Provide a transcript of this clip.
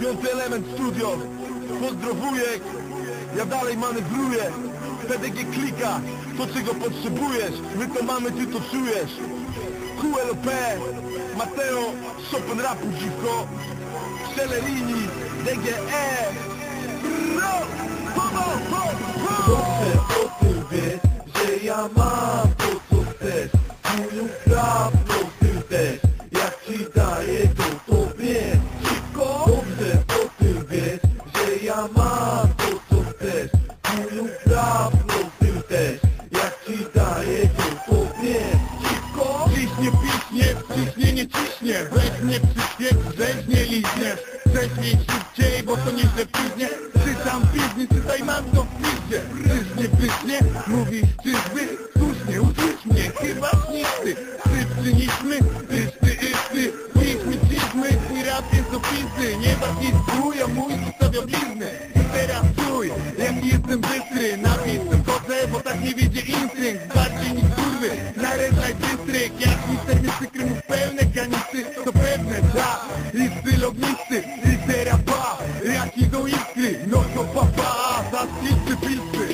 Piąty element studio Pozdrowujek Ja dalej manewruję. PDG klika To czego potrzebujesz. My to mamy, ty to czujesz. QLP Mateo Chopin rapu dziwko. DGE Bro! Ho! Dobrze o tym że ja mam to co Ciśnie, ciśnie, nie ciśnie Weź mnie przyśpiech, weź nie liźniesz Wcześniej, szybciej, bo to nieźle później Czytam biznes, tutaj mam to w piździe. Pysznie, pysznie, mówisz czyżby? Słusznie, usłysz mnie, chyba Szybcy niż my, ysty, Piszmy, ciśmy, twój rap jest opisy Nie was nic a mój zostawia blizny. I teraz czuj, jaki jestem bystry. Napisem chodzę, bo tak nie wiedzie instynkt Bardziej niż Να ρε λέει τίτρε, γεια σ' εσύ δεν σ' εκρεμούν πέλνε, γεια είσαι το παιδί δεν σ' α, ρίστε ρε απά, ρε ισκρι, νόσος πα πα πα, σα σκίτσε, πίστε.